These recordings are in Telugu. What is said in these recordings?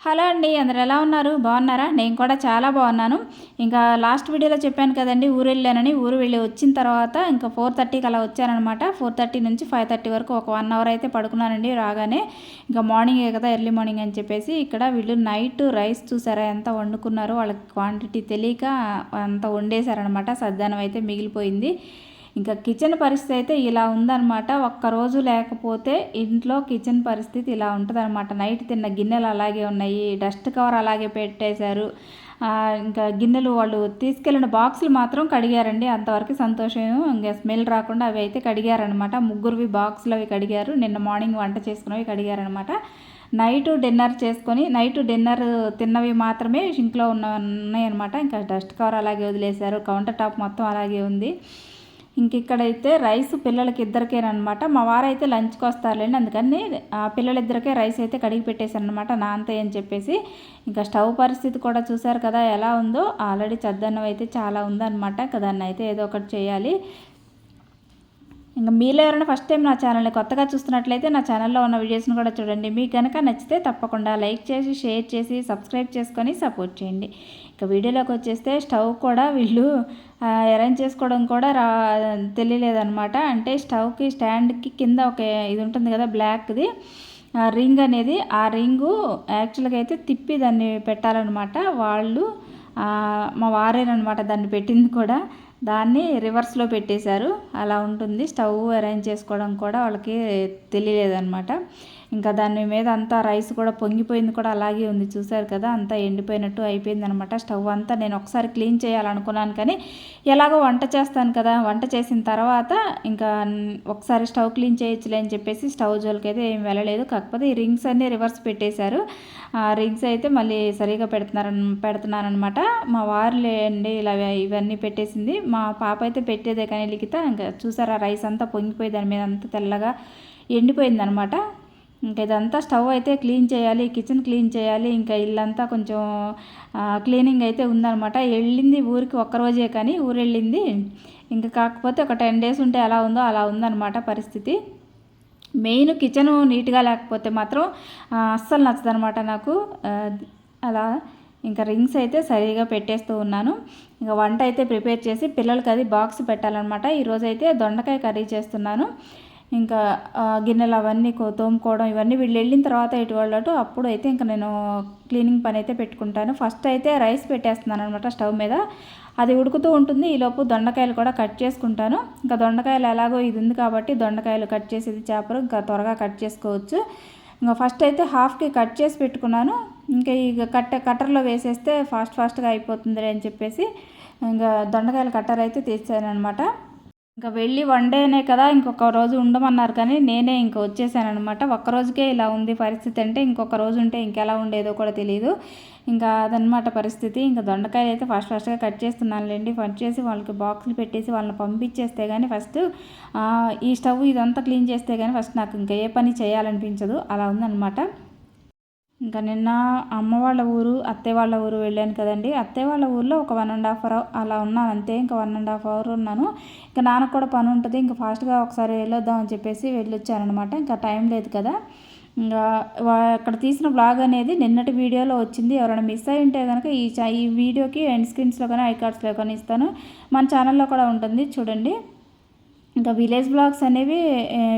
హలో అండి అందరు ఎలా ఉన్నారు? బాగున్నారా? నేను కూడా చాలా బాగున్నాను. ఇంకా లాస్ట్ వీడియోలో చెప్పాను కదండి ఊరు వెళ్ళానని. ఊరు వెళ్ళి వచ్చిన తర్వాత ఇంకా ఫోర్ థర్టీకి అలా వచ్చానమాట ఫోర్ థర్టీ నుంచి ఫైవ్ థర్టీ వరకు ఒక వన్ అవర్ అయితే పడుకున్నానండి రాగానే. ఇంకా మార్నింగే కదా ఎర్లీ మార్నింగ్ అని చెప్పేసి ఇక్కడ వీళ్ళు నైట్ రైస్ చూసారా ఎంత వండుకున్నారో వాళ్ళకి క్వాంటిటీ తెలియక అంత వండేశారనమాట సద్దానం అయితే మిగిలిపోయింది. ఇంకా కిచెన్ పరిస్థితి అయితే ఇలా ఉందన్నమాట. ఒక్కరోజు లేకపోతే ఇంట్లో కిచెన్ పరిస్థితి ఇలా ఉంటుందన్నమాట. నైట్ తిన్న గిన్నెలు అలాగే ఉన్నాయి. డస్ట్ కవర్ అలాగే పెట్టేశారు. ఇంకా గిన్నెలు వాళ్ళు తీసుకెళ్ళిన బాక్సులు మాత్రం కడిగారండి. అంతవరకు సంతోషం ఇంకా స్మెల్ రాకుండా అవి అయితే కడిగారనమాట ముగ్గురువి బాక్సులు అవి కడిగారు. నిన్న మార్నింగ్ వంట చేసుకున్నవి కడిగారనమాట నైట్ డిన్నర్ చేసుకొని నైట్ డిన్నర్ తిన్నవి మాత్రమే షింక్లో ఉన్న ఉన్నాయన్నమాట. ఇంకా డస్ట్ కవర్ అలాగే వదిలేశారు. కౌంటర్ టాప్ మొత్తం అలాగే ఉంది. ఇంకెక్కడైతే రైస్ పిల్లలకి ఇద్దరికేనమాట మా వారైతే లంచ్కి వస్తారులేండి అందుకని ఆ పిల్లలిద్దరికే రైస్ అయితే కడిగి పెట్టేశాను అనమాట నా అంతే అని చెప్పేసి. ఇంకా స్టవ్ పరిస్థితి కూడా చూశారు కదా ఎలా ఉందో. ఆల్రెడీ చద్దన్నం అయితే చాలా ఉందన్నమాట ఇంకా దాన్ని అయితే ఏదో ఒకటి చేయాలి. ఇంకా మీలో ఎవరైనా ఫస్ట్ టైం నా ఛానల్ని కొత్తగా చూస్తున్నట్లయితే నా ఛానల్లో ఉన్న వీడియోస్ని కూడా చూడండి. మీకు కనుక నచ్చితే తప్పకుండా లైక్ చేసి షేర్ చేసి సబ్స్క్రైబ్ చేసుకొని సపోర్ట్ చేయండి. ఇక వీడియోలోకి వచ్చేస్తే స్టవ్ కూడా వీళ్ళు అరేంజ్ చేసుకోవడం కూడా రా తెలియలేదనమాట అంటే స్టవ్కి స్టాండ్కి కింద ఒక ఇది ఉంటుంది కదా బ్లాక్ది. రింగ్ అనేది ఆ రింగు యాక్చువల్గా అయితే తిప్పి దాన్ని పెట్టాలన్నమాట. వాళ్ళు మా వారేనమాట దాన్ని పెట్టింది కూడా. దాన్ని రివర్స్లో పెట్టేశారు. అలా ఉంటుంది. స్టవ్ అరేంజ్ చేసుకోవడం కూడా వాళ్ళకి తెలియలేదన్నమాట. ఇంకా దాని మీద అంతా రైస్ కూడా పొంగిపోయింది కూడా అలాగే ఉంది. చూసారు కదా అంతా ఎండిపోయినట్టు అయిపోయింది అనమాట స్టవ్ అంతా నేను ఒకసారి క్లీన్ చేయాలనుకున్నాను కానీ ఎలాగో వంట చేస్తాను కదా వంట చేసిన తర్వాత ఇంకా ఒకసారి స్టవ్ క్లీన్ చేయొచ్చులే అని చెప్పేసి స్టవ్ జోలికి అయితే ఏం వెళ్ళలేదు. కాకపోతే ఈ రింగ్స్ అన్నీ రివర్స్ పెట్టేశారు. ఆ రింగ్స్ అయితే మళ్ళీ సరిగా పెడుతున్నారని పెడుతున్నారనమాట మా వారులే అండి ఇలా ఇవన్నీ పెట్టేసింది. మా పాప అయితే పెట్టేదే కానీ లిఖిత ఇంకా చూసారా రైస్ అంతా పొంగిపోయి దాని మీద అంతా తెల్లగా ఎండిపోయిందనమాట ఇంకా ఇదంతా స్టవ్ అయితే క్లీన్ చేయాలి కిచెన్ క్లీన్ చేయాలి ఇంకా ఇల్లంతా కొంచెం క్లీనింగ్ అయితే ఉందనమాట వెళ్ళింది ఊరికి ఒక్కరోజే కానీ ఊరు వెళ్ళింది. ఇంకా కాకపోతే ఒక టెన్ డేస్ ఉంటే ఎలా ఉందో అలా ఉందన్నమాట పరిస్థితి. మెయిన్ కిచెన్ నీట్గా లేకపోతే మాత్రం అస్సలు నచ్చదనమాట నాకు. అలా ఇంకా రింగ్స్ అయితే సరిగా పెట్టేస్తూ ఉన్నాను. ఇంకా వంట అయితే ప్రిపేర్ చేసి పిల్లలకి అది బాక్స్ పెట్టాలన్నమాట. ఈరోజు అయితే దొండకాయ కర్రీ చేస్తున్నాను. ఇంకా గిన్నెలు అవన్నీ తోముకోవడం ఇవన్నీ వీళ్ళు వెళ్ళిన తర్వాత ఎటు వాళ్ళు అప్పుడు అయితే ఇంకా నేను క్లీనింగ్ పని అయితే పెట్టుకుంటాను. ఫస్ట్ అయితే రైస్ పెట్టేస్తున్నాను అనమాట స్టవ్ మీద. అది ఉడుకుతూ ఉంటుంది. ఈలోపు దొండకాయలు కూడా కట్ చేసుకుంటాను. ఇంకా దొండకాయలు ఎలాగో ఇది ఉంది కాబట్టి దొండకాయలు కట్ చేసేది చేపలు ఇంకా త్వరగా కట్ చేసుకోవచ్చు. ఇంకా ఫస్ట్ అయితే హాఫ్కి కట్ చేసి పెట్టుకున్నాను. ఇంకా ఇక కట్ట కట్టర్లో వేసేస్తే ఫాస్ట్ ఫాస్ట్గా అయిపోతుంది అని చెప్పేసి ఇంకా దొండకాయల కట్టర్ అయితే తీసాను అనమాట ఇంకా వెళ్ళి వన్ డేనే కదా ఇంకొక రోజు ఉండమన్నారు కానీ నేనే ఇంకా వచ్చేసాను అనమాట ఒక్కరోజుకే ఇలా ఉంది పరిస్థితి అంటే ఇంకొక రోజు ఉంటే ఇంకెలా ఉండేదో కూడా తెలియదు ఇంకా అదనమాట పరిస్థితి. ఇంకా దొండకాయలు అయితే ఫస్ట్ ఫస్ట్గా కట్ చేస్తున్నానులేండి. కట్ చేసి వాళ్ళకి బాక్సులు పెట్టేసి వాళ్ళని పంపించేస్తే కానీ ఫస్ట్ ఈ స్టవ్ ఇదంతా క్లీన్ చేస్తే కానీ ఫస్ట్ నాకు ఇంకా ఏ పని చేయాలనిపించదు. అలా ఉందన్నమాట. ఇంకా నిన్న అమ్మ వాళ్ళ ఊరు అత్తయ్య వాళ్ళ ఊరు వెళ్ళాను కదండి. అత్తయ్య వాళ్ళ ఊర్లో ఒక వన్ అండ్ హాఫ్ అవర్ అలా ఉన్నాను అంతే. ఇంకా వన్ అండ్ హాఫ్ అవర్ ఉన్నాను. ఇంకా నాన్నకు కూడా పని ఉంటుంది. ఇంకా ఫాస్ట్గా ఒకసారి వెళ్ళొద్దాం అని చెప్పేసి వెళ్ళొచ్చానమాట ఇంకా టైం లేదు కదా. ఇంకా అక్కడ తీసిన బ్లాగ్ అనేది నిన్నటి వీడియోలో వచ్చింది. ఎవరైనా మిస్ అయి ఉంటే కనుక ఈ ఈ వీడియోకి ఎండ్ స్క్రీన్స్లో కానీ ఐ కార్డ్స్లో కానీ ఇస్తాను. మన ఛానల్లో కూడా ఉంటుంది. చూడండి. ఇంకా విలేజ్ బ్లాగ్స్ అనేవి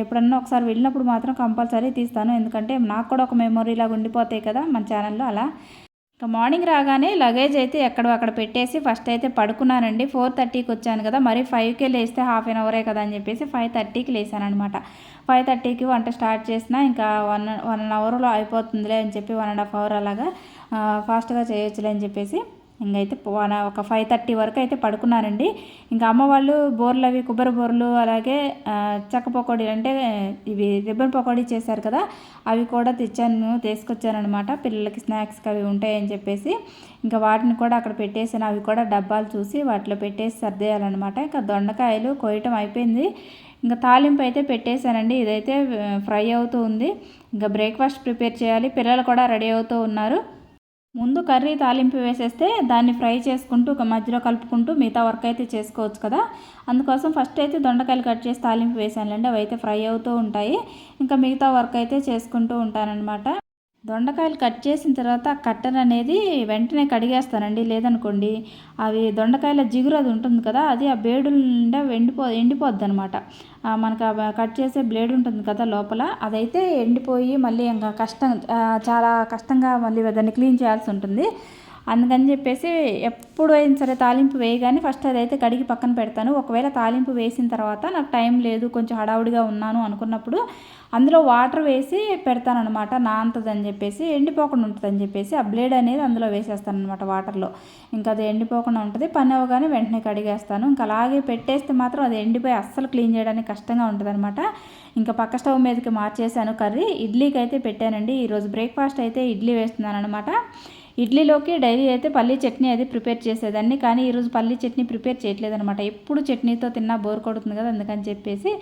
ఎప్పుడన్నా ఒకసారి వెళ్ళినప్పుడు మాత్రం కంపల్సరీ తీస్తాను. ఎందుకంటే నాకు కూడా ఒక మెమొరీ లాగా ఉండిపోతాయి కదా మన ఛానల్లో అలా. ఇంకా మార్నింగ్ రాగానే లగేజ్ అయితే ఎక్కడో అక్కడ పెట్టేసి ఫస్ట్ అయితే పడుకున్నానండి. ఫోర్ థర్టీకి వచ్చాను కదా మరి ఫైవ్కే లేస్తే హాఫ్ అన్ అవరే కదా అని చెప్పేసి ఫైవ్ థర్టీకి లేసానమాట ఫైవ్ థర్టీకి వంట స్టార్ట్ చేసిన ఇంకా వన్ వన్ అన్ అవర్లో అయిపోతుందిలే అని చెప్పి వన్ అండ్ హాఫ్ అవర్ అలాగా ఫాస్ట్గా చేయొచ్చులే అని చెప్పేసి ఇంకైతే ఒక ఫైవ్ థర్టీ వరకు అయితే పడుకున్నారండి. ఇంకా అమ్మ వాళ్ళు బోర్లు అవి కొబ్బరి బోర్లు అలాగే చెక్క పకోడీ అంటే ఇవి రిబ్బన్ పకోడీ చేశారు కదా అవి కూడా తెచ్చాను తీసుకొచ్చానమాట పిల్లలకి స్నాక్స్కి అవి ఉంటాయని చెప్పేసి ఇంకా వాటిని కూడా అక్కడ పెట్టేసాను అవి కూడా డబ్బాలు చూసి వాటిలో పెట్టేసి సర్దేయాలన్నమాట. ఇంకా దొండకాయలు కోయటం అయిపోయింది. ఇంకా తాలింపు అయితే పెట్టేశానండి. ఇదైతే ఫ్రై అవుతూ ఉంది. ఇంకా బ్రేక్ఫాస్ట్ ప్రిపేర్ చేయాలి. పిల్లలు కూడా రెడీ అవుతూ ఉన్నారు. ముందు కర్రీ తాలింపు వేసేస్తే దాన్ని ఫ్రై చేసుకుంటూ ఒక మధ్యలో కలుపుకుంటూ మిగతా వర్క్ అయితే చేసుకోవచ్చు కదా. అందుకోసం ఫస్ట్ అయితే దొండకాయలు కట్ చేసి తాలింపు వేసానులేండి అవి అయితే ఫ్రై అవుతూ ఉంటాయి. ఇంకా మిగతా వర్క్ అయితే చేసుకుంటూ ఉంటానన్నమాట. దొండకాయలు కట్ చేసిన తర్వాత కట్టర్ అనేది వెంటనే కడిగేస్తానండి. లేదనుకోండి అవి దొండకాయల జిగురు అది ఉంటుంది కదా అది ఆ బ్లేడు నిండా ఎండిపో ఎండిపోద్ది అనమాట మనకు కట్ చేసే బ్లేడ్ ఉంటుంది కదా లోపల అదైతే ఎండిపోయి మళ్ళీ ఇంకా కష్టం చాలా కష్టంగా మళ్ళీ దాన్ని క్లీన్ చేయాల్సి ఉంటుంది. అందుకని చెప్పేసి ఎప్పుడు అయినా సరే తాలింపు వేయగానే ఫస్ట్ అదైతే కడిగి పక్కన పెడతాను. ఒకవేళ తాలింపు వేసిన తర్వాత నాకు టైం లేదు కొంచెం హడావుడిగా ఉన్నాను అనుకున్నప్పుడు అందులో వాటర్ వేసి పెడతానమాట నాంతదని చెప్పేసి ఎండిపోకుండా ఉంటుందని చెప్పేసి ఆ బ్లేడ్ అనేది అందులో వేసేస్తాను అనమాట వాటర్లో. ఇంకా అది ఎండిపోకుండా ఉంటుంది. పని అవ్వగానే వెంటనే కడిగేస్తాను. ఇంకా అలాగే పెట్టేస్తే మాత్రం అది ఎండిపోయి అస్సలు క్లీన్ చేయడానికి కష్టంగా ఉంటుంది అనమాట ఇంకా పక్క స్టవ్ మీదకి మార్చేసాను కర్రీ. ఇడ్లీకి అయితే పెట్టానండి. ఈరోజు బ్రేక్ఫాస్ట్ అయితే ఇడ్లీ వేస్తున్నాను అనమాట ఇడ్లీలోకి డైలీ అయితే పల్లీ చట్నీ అది ప్రిపేర్ చేసేదాన్ని. కానీ ఈరోజు పల్లీ చట్నీ ప్రిపేర్ చేయట్లేదనమాట ఎప్పుడు చట్నీతో తిన్నా బోర్ కొడుతుంది కదా అందుకని చెప్పేసి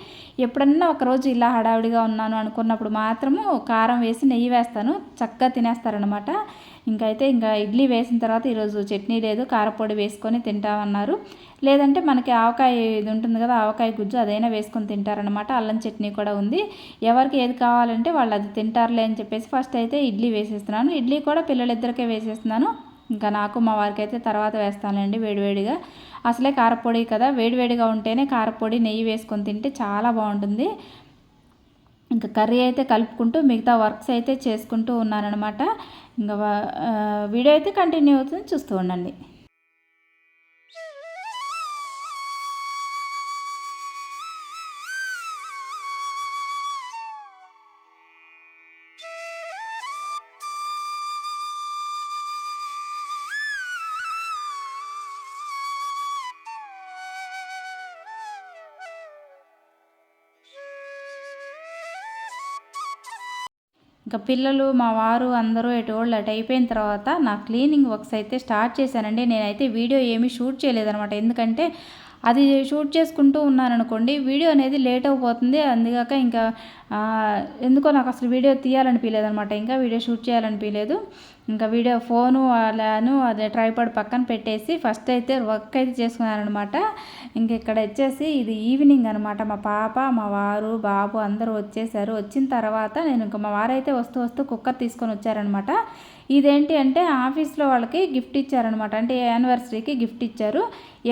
ఎప్పుడన్నా ఒకరోజు ఇలా హడావిడిగా ఉన్నాను అనుకున్నప్పుడు మాత్రము కారం వేసి నెయ్యి వేస్తాను. చక్కగా తినేస్తారనమాట ఇంకైతే ఇంకా ఇడ్లీ వేసిన తర్వాత ఈరోజు చట్నీ లేదు కారపొడి వేసుకొని తింటామన్నారు. లేదంటే మనకి ఆవకాయ ఇది ఉంటుంది కదా ఆవకాయ గుజ్జు అదైనా వేసుకొని తింటారనమాట అల్లం చట్నీ కూడా ఉంది. ఎవరికి ఏది కావాలంటే వాళ్ళు అది తింటారులే అని చెప్పేసి ఫస్ట్ అయితే ఇడ్లీ వేసేస్తున్నాను. ఇడ్లీ కూడా పిల్లలిద్దరికే వేసేస్తున్నాను. ఇంకా నాకు మా వారికి అయితే తర్వాత వేస్తానండి వేడివేడిగా. అసలే కారపొడి కదా వేడివేడిగా ఉంటేనే కారపొడి నెయ్యి వేసుకొని తింటే చాలా బాగుంటుంది. ఇంకా కర్రీ అయితే కలుపుకుంటూ మిగతా వర్క్స్ అయితే చేసుకుంటూ ఉన్నానమాట ఇంకా వీడియో అయితే కంటిన్యూ అవుతుంది. చూస్తూ ఉండండి. ఇంకా పిల్లలు మా వారు అందరూ ఎటువాళ్ళు అటు అయిపోయిన తర్వాత నా క్లీనింగ్ వర్క్స్ అయితే స్టార్ట్ చేశానండి. నేనైతే వీడియో ఏమీ షూట్ చేయలేదనమాట ఎందుకంటే అది షూట్ చేసుకుంటూ ఉన్నాననుకోండి వీడియో అనేది లేట్ అయిపోతుంది. అందుగాక ఇంకా ఎందుకో నాకు అసలు వీడియో తీయాలనిపించలేదు అనమాట ఇంకా వీడియో షూట్ చేయాలనిపించలేదు ఇంకా వీడియో ఫోను అలాను అదే ట్రైపాడ్ పక్కన పెట్టేసి ఫస్ట్ అయితే వర్క్ అయితే చేసుకున్నారనమాట ఇంక ఇక్కడ వచ్చేసి ఇది ఈవినింగ్ అనమాట మా పాప మా వారు బాబు అందరూ వచ్చేసారు. వచ్చిన తర్వాత నేను ఇంకా మా వారైతే వస్తూ వస్తూ కుక్కర్ తీసుకొని వచ్చారనమాట ఇదేంటి అంటే ఆఫీస్లో వాళ్ళకి గిఫ్ట్ ఇచ్చారనమాట అంటే యానివర్సరీకి గిఫ్ట్ ఇచ్చారు.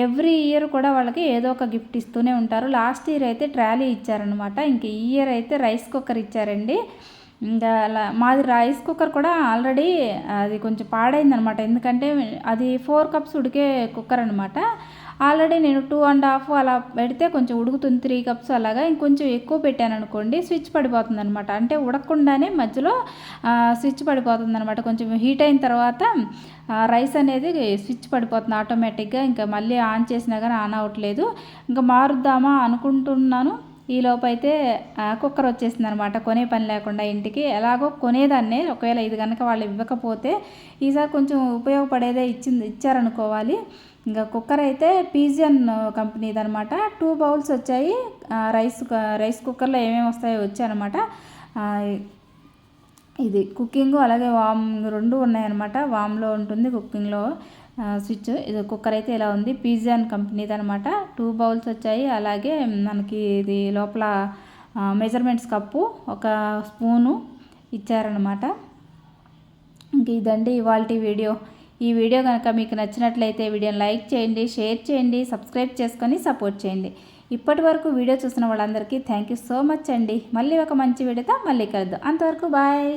ఎవ్రీ ఇయర్ కూడా వాళ్ళకి ఏదో ఒక గిఫ్ట్ ఇస్తూనే ఉంటారు. లాస్ట్ ఇయర్ అయితే ట్రాలీ ఇచ్చారనమాట ఇంక ఈ ఇయర్ అయితే రైస్ కుక్కర్ ఇచ్చారండి. ఇంకా అలా మాది రైస్ కుక్కర్ కూడా ఆల్రెడీ అది కొంచెం పాడైందనమాట. ఎందుకంటే అది ఫోర్ కప్స్ ఉడికే కుక్కర్ అనమాట. ఆల్రెడీ నేను టూ అండ్ హాఫ్ అలా పెడితే కొంచెం ఉడుకుతుంది త్రీ కప్స్ అలాగా. ఇంకొంచెం ఎక్కువ పెట్టాను అనుకోండి స్విచ్ పడిపోతుంది అనమాట అంటే ఉడకకుండానే మధ్యలో స్విచ్ పడిపోతుంది అనమాట కొంచెం హీట్ అయిన తర్వాత రైస్ అనేది స్విచ్ పడిపోతుంది ఆటోమేటిక్గా. ఇంకా మళ్ళీ ఆన్ చేసినా కానీ ఆన్ అవ్వట్లేదు. ఇంకా మారుద్దామా అనుకుంటున్నాను. ఈ లోపైతే కుక్కర్ వచ్చేసింది అనమాట కొనే పని లేకుండా ఇంటికి. ఎలాగో కొనేదాన్నే. ఒకవేళ ఇది కనుక వాళ్ళు ఇవ్వకపోతే ఈసారి కొంచెం ఉపయోగపడేదే ఇచ్చింది ఇచ్చారనుకోవాలి. ఇంకా కుక్కర్ అయితే పీజియన్ కంపెనీది అనమాట టూ బౌల్స్ వచ్చాయి. రైస్ రైస్ కుక్కర్లో ఏమేమి వస్తాయో వచ్చాయన్నమాట ఇది కుకింగ్ అలాగే వామ్ రెండు ఉన్నాయన్నమాట వామ్లో ఉంటుంది కుకింగ్లో. స్విచ్. ఇది కుక్కర్ అయితే ఇలా ఉంది. పిజియన్ కంపెనీది అనమాట టూ బౌల్స్ వచ్చాయి. అలాగే మనకి ఇది లోపల మెజర్మెంట్స్ కప్పు ఒక స్పూను ఇచ్చారనమాట ఇంక ఇదండి ఇవాళ వీడియో. ఈ వీడియో కనుక మీకు నచ్చినట్లయితే వీడియోని లైక్ చేయండి షేర్ చేయండి సబ్స్క్రైబ్ చేసుకొని సపోర్ట్ చేయండి. ఇప్పటి వరకు వీడియో చూసిన వాళ్ళందరికీ థ్యాంక్ యూ సో మచ్ అండి. మళ్ళీ ఒక మంచి వీడియోతో మళ్ళీ కలుద్దాం. అంతవరకు బాయ్.